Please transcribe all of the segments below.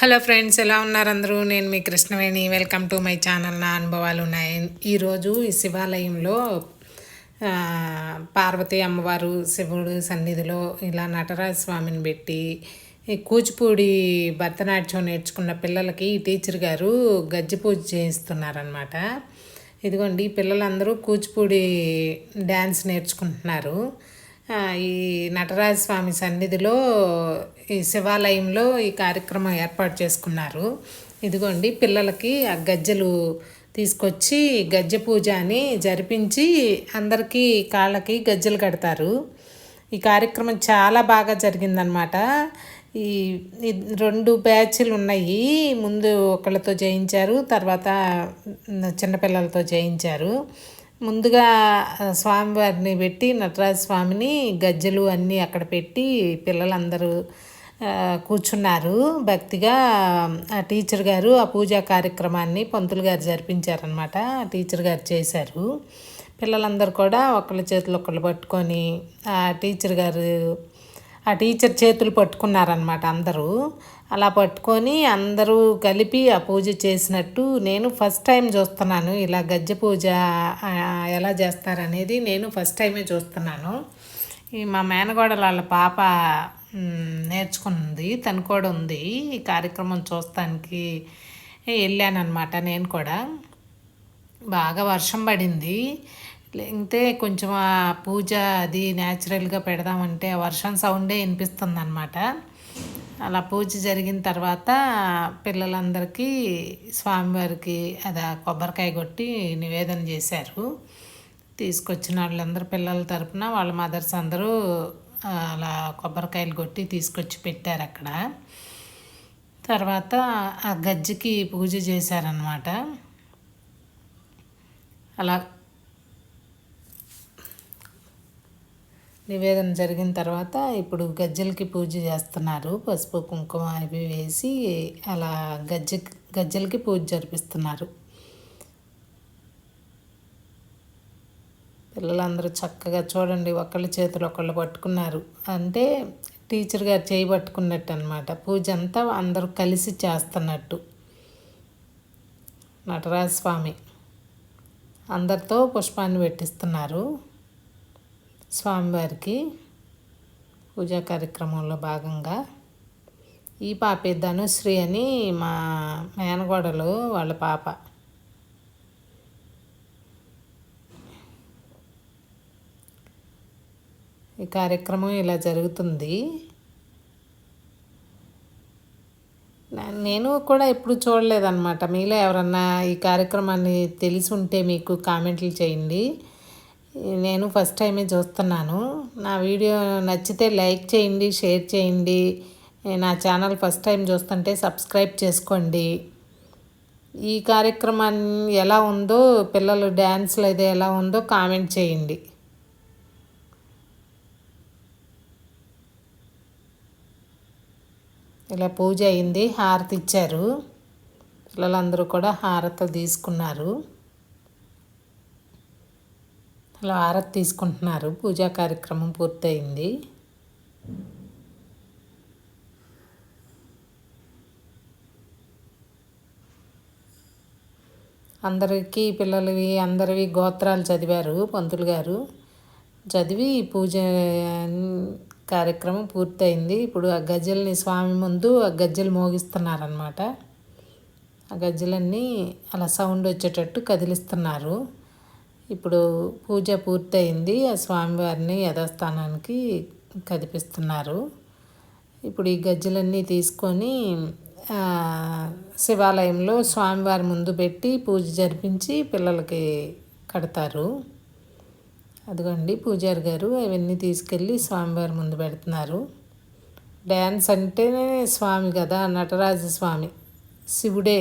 Hello friends ఎలా ఉన్నారు అందరూ? నేను మీ Krishnaveni. Welcome to my channel నా అనుభవాలు ఉన్నాయి. ఈరోజు ఈ శివాలయంలో పార్వతీ అమ్మవారు శివుడు సన్నిధిలో ఇలా నటరాజ స్వామిని పెట్టి కూచిపూడి భరతనాట్యం నేర్చుకున్న పిల్లలకి ఈ టీచర్ గారు గజ్జి పూజ చేయిస్తున్నారనమాట ఇదిగోండి పిల్లలందరూ కూచిపూడి డ్యాన్స్ నేర్చుకుంటున్నారు. ఈ నటరాజ స్వామి సన్నిధిలో ఈ శివాలయంలో ఈ కార్యక్రమం ఏర్పాటు చేసుకున్నారు. ఇదిగోండి పిల్లలకి ఆ గజ్జెలు తీసుకొచ్చి గజ్జె పూజ అని జరిపించి అందరికీ కాళ్ళకి గజ్జెలు కడతారు. ఈ కార్యక్రమం చాలా బాగా జరిగిందనమాట ఈ ఈ రెండు బ్యాచ్లు ఉన్నాయి. ముందు ఒకళ్ళతో చేయించారు తర్వాత చిన్నపిల్లలతో చేయించారు ముందుగా స్వామివారిని పెట్టి నటరాజ స్వామిని గజ్జెలు అన్నీ అక్కడ పెట్టి పిల్లలందరూ కూర్చున్నారు. భక్తిగా ఆ టీచర్ గారు ఆ పూజా కార్యక్రమాన్ని పంతులు గారు జరిపించారనమాట టీచర్ గారు చేశారు. పిల్లలందరూ కూడా ఒకళ్ళ చేతులు ఒకళ్ళు పట్టుకొని ఆ టీచర్ గారు ఆ టీచర్ చేతులు పట్టుకున్నారనమాట అందరూ. అలా పట్టుకొని అందరూ కలిపి ఆ పూజ చేసినట్టు నేను ఫస్ట్ టైం చూస్తున్నాను. ఇలా గజ్జె పూజ ఎలా చేస్తారనేది నేను ఫస్ట్ టైమే చూస్తున్నాను. ఈ మా మేనగోడల వాళ్ళ పాప నేర్చుకుంది తను కూడా ఉంది. ఈ కార్యక్రమం చూస్తానికి వెళ్ళానమాట నేను కూడా. బాగా వర్షం పడింది. లేకపోతే కొంచెం ఆ పూజ అది న్యాచురల్గా పెడదామంటే ఆ వర్షం సౌండే వినిపిస్తుంది అనమాట అలా పూజ జరిగిన తర్వాత పిల్లలందరికీ స్వామివారికి అది కొబ్బరికాయ కొట్టి నివేదన చేశారు. తీసుకొచ్చిన వాళ్ళందరూ పిల్లల తరపున వాళ్ళ మదర్స్ అందరూ అలా కొబ్బరికాయలు కొట్టి తీసుకొచ్చి పెట్టారు అక్కడ. తర్వాత ఆ గజ్జికి పూజ చేశారనమాట అలా నివేదన జరిగిన తర్వాత ఇప్పుడు గజ్జలకి పూజ చేస్తున్నారు. పసుపు కుంకుమ అవి వేసి అలా గజ్జ గజ్జలకి పూజ జరిపిస్తున్నారు. పిల్లలందరూ చక్కగా చూడండి ఒకళ్ళ చేతులు ఒకళ్ళు పట్టుకున్నారు. అంటే టీచర్ గారు చేయి పట్టుకున్నట్టు అనమాట పూజ అంతా అందరూ కలిసి చేస్తున్నట్టు. నటరాజ స్వామి అందరితో పుష్పాన్ని పెట్టిస్తున్నారు. స్వామివారికి పూజా కార్యక్రమంలో భాగంగా ఈ పాపే ధనుశ్రీ అని మా మేనగోడలు వాళ్ళ పాప. ఈ కార్యక్రమం ఇలా జరుగుతుంది. నేను కూడా ఎప్పుడు చూడలేదన్నమాట. మీలో ఎవరన్నా ఈ కార్యక్రమాన్ని తెలిసి ఉంటే మీకు కామెంట్లు చేయండి. నేను ఫస్ట్ టైమే చూస్తున్నాను. నా వీడియో నచ్చితే లైక్ చేయండి షేర్ చేయండి. నా ఛానల్ ఫస్ట్ టైం చూస్తుంటే సబ్స్క్రైబ్ చేసుకోండి. ఈ కార్యక్రమాన్ని ఎలా ఉందో పిల్లలు డ్యాన్స్లు అయితే ఎలా ఉందో కామెంట్ చేయండి. ఇలా పూజ అయింది హారతి ఇచ్చారు. పిల్లలందరూ కూడా హారతి తీసుకున్నారు. అలా హారతి తీసుకుంటున్నారు. పూజా కార్యక్రమం పూర్తయింది. అందరికీ పిల్లలవి అందరివి గోత్రాలు చదివారు పంతులు గారు. చదివి పూజ కార్యక్రమం పూర్తయింది. ఇప్పుడు ఆ గజ్జల్ని స్వామి ముందు ఆ గజ్జలు మోగిస్తున్నారనమాట ఆ గజ్జలన్నీ అలా సౌండ్ వచ్చేటట్టు కదిలిస్తున్నారు. ఇప్పుడు పూజ పూర్తయింది ఆ స్వామివారిని యథాస్థానానికి కదిపిస్తున్నారు. ఇప్పుడు ఈ గజ్జలన్నీ తీసుకొని శివాలయంలో స్వామివారి ముందు పెట్టి పూజ జరిపించి పిల్లలకి కడతారు. అదిగోండి పూజారి గారు అవన్నీ తీసుకెళ్ళి స్వామివారి ముందు పెడుతున్నారు. డ్యాన్స్ అంటేనే స్వామి కదా నటరాజ స్వామి. శివుడే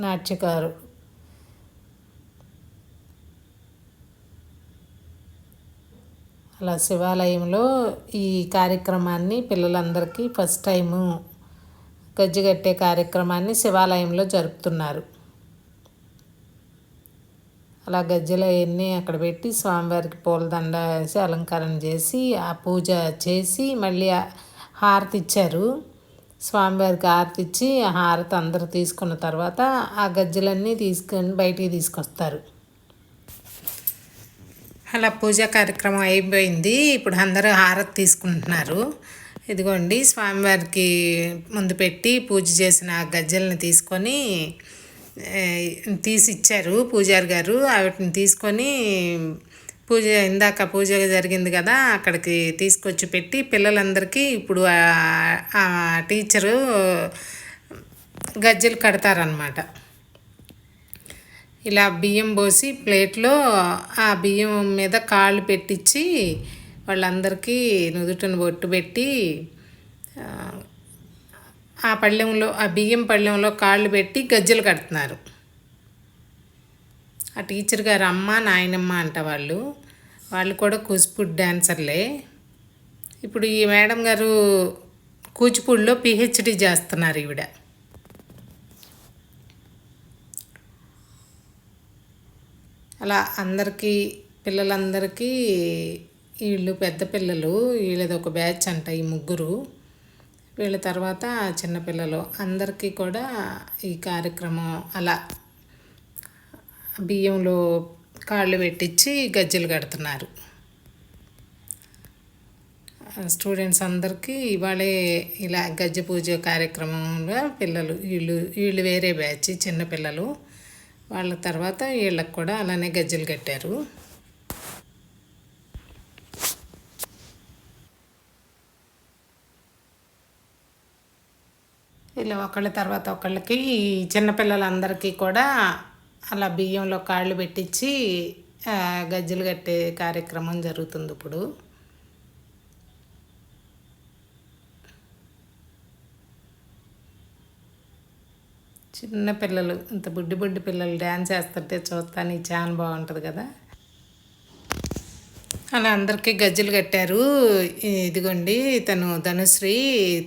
నాట్యకారు. అలా శివాలయంలో ఈ కార్యక్రమాన్ని పిల్లలందరికీ ఫస్ట్ టైము గజ్జిగట్టే కార్యక్రమాన్ని శివాలయంలో జరుపుతున్నారు. అలా గజ్జలు అవన్నీ అక్కడ పెట్టి స్వామివారికి పూలదండ వేసి అలంకరణ చేసి ఆ పూజ చేసి మళ్ళీ హారతి ఇచ్చారు. స్వామివారికి హారతి ఇచ్చి ఆ హారతి అందరూ తీసుకున్న తర్వాత ఆ గజ్జలన్నీ తీసుకొని బయటికి తీసుకొస్తారు. అలా పూజా కార్యక్రమం అయిపోయింది. ఇప్పుడు అందరూ హారతి తీసుకుంటున్నారు. ఇదిగోండి స్వామివారికి ముందు పెట్టి పూజ చేసిన ఆ గజ్జల్ని తీసుకొని ఏ, తీసి ఇచ్చారు పూజారి గారు. వాటిని తీసుకొని పూజ ఇందాక పూజ జరిగింది కదా అక్కడికి తీసుకొచ్చి పెట్టి పిల్లలందరికీ ఇప్పుడు ఆ- ఆ టీచరు గజ్జలు కడతారనమాట ఇలా బియ్యం పోసి ప్లేట్లో ఆ బియ్యం మీద కాళ్ళు పెట్టించి వాళ్ళందరికీ నుదుటను బొట్టు పెట్టి ఆ, ఆ పళ్ళెంలో ఆ బియ్యం పళ్ళెంలో కాళ్ళు పెట్టి గజ్జలు కడుతున్నారు. ఆ టీచర్ గారు అమ్మ నాయనమ్మ అంట వాళ్ళు. వాళ్ళు కూడా కూచిపూడి డాన్సర్లే. ఇప్పుడు ఈ మేడం గారు కూచిపూడిలో పిహెచ్డి చేస్తున్నారు ఈవిడ. అలా అందరికీ పిల్లలందరికీ వీళ్ళు పెద్ద పిల్లలు వీళ్ళది ఒక బ్యాచ్ అంట ఈ ముగ్గురు. వీళ్ళ తర్వాత చిన్నపిల్లలు అందరికీ కూడా ఈ కార్యక్రమం అలా బియ్యంలో కాళ్ళు పెట్టించి గజ్జలు కడుతున్నారు. స్టూడెంట్స్ అందరికీ ఇవాళే ఇలా గజ్జ పూజ కార్యక్రమంగా పిల్లలు వీళ్ళు వీళ్ళు వేరే బ్యాచ్ చిన్నపిల్లలు వాళ్ళ తర్వాత వీళ్ళకి కూడా అలానే గజ్జలు కట్టారు. ఇలా ఒకళ్ళ తర్వాత ఒకళ్ళకి చిన్నపిల్లలందరికీ కూడా అలా బియ్యంలో కాళ్ళు పెట్టించి గజ్జలు కట్టే కార్యక్రమం జరుగుతుంది ఇప్పుడు. చిన్న పిల్లలు ఇంత బుడ్డి బుడ్డి పిల్లలు డ్యాన్స్ వేస్తుంటే చూస్తానికి చాలా బాగుంటుంది కదా. అలా అందరికీ గజ్జలు కట్టారు. ఇదిగోండి తను ధనుశ్రీ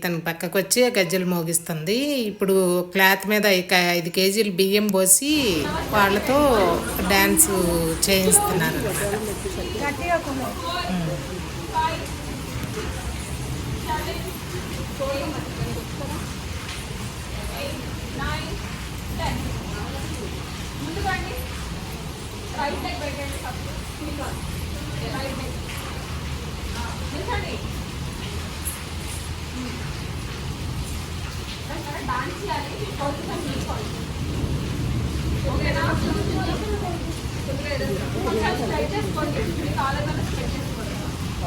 తను పక్కకు వచ్చి ఆ గజ్జలు మోగిస్తుంది. ఇప్పుడు క్లాత్ మీద ఇక ఐదు కేజీలు బియ్యం పోసి వాళ్ళతో డ్యాన్స్ చేయిస్తున్నారు. అన్నమాట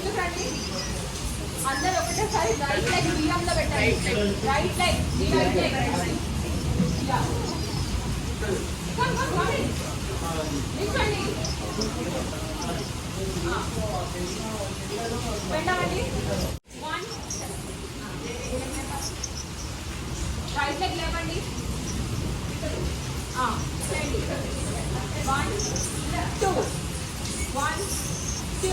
ముందుకు రండి అందరు ఒకటేసారి రైట్ లెగ్ బియ్యంలో పెట్టండి రైట్ లెగ్ మీ రైట్ లెగ్ నిల్చోండి. పెట్టండి వన్ రైట్ లెగ్ లేవండి. One two one two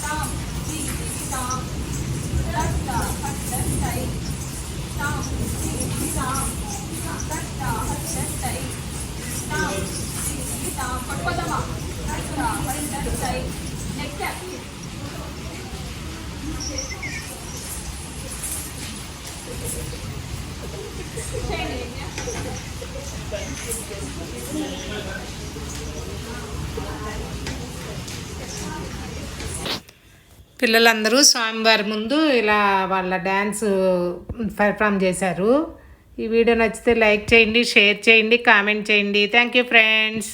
Stop. పిల్లలందరూ స్వామివారి ముందు ఇలా వాళ్ళ డ్యాన్స్ పెర్ఫామ్ చేశారు. ఈ వీడియో నచ్చితే లైక్ చేయండి షేర్ చేయండి కామెంట్ చేయండి. Thank you friends